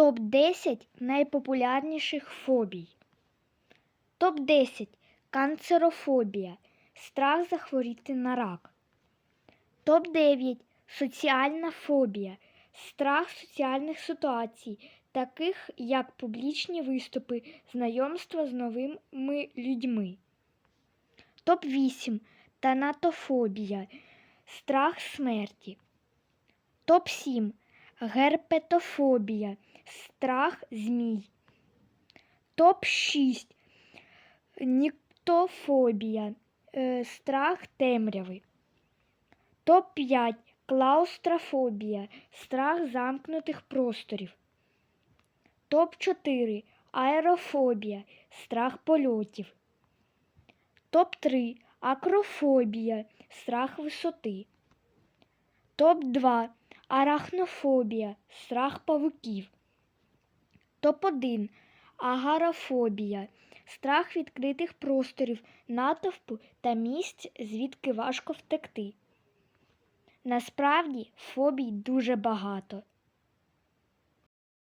Топ-10 найпопулярніших фобій. Топ-10 канцерофобія. Страх захворіти на рак. Топ-9 соціальна фобія. Страх соціальних ситуацій, таких як публічні виступи, знайомства з новими людьми. Топ-8 танатофобія. Страх смерті. Топ-7 герпетофобія. Страх змій. Топ-6 ніктофобія. е, Страх темряви. Топ-5 клаустрофобія. Страх замкнутих просторів. Топ-4 аерофобія. Страх польотів. Топ-3 акрофобія. Страх висоти. Топ-2 арахнофобія. Страх павуків. Топ-1 агарофобія. Страх відкритих просторів, натовпу та місць, звідки важко втекти. Насправді фобій дуже багато.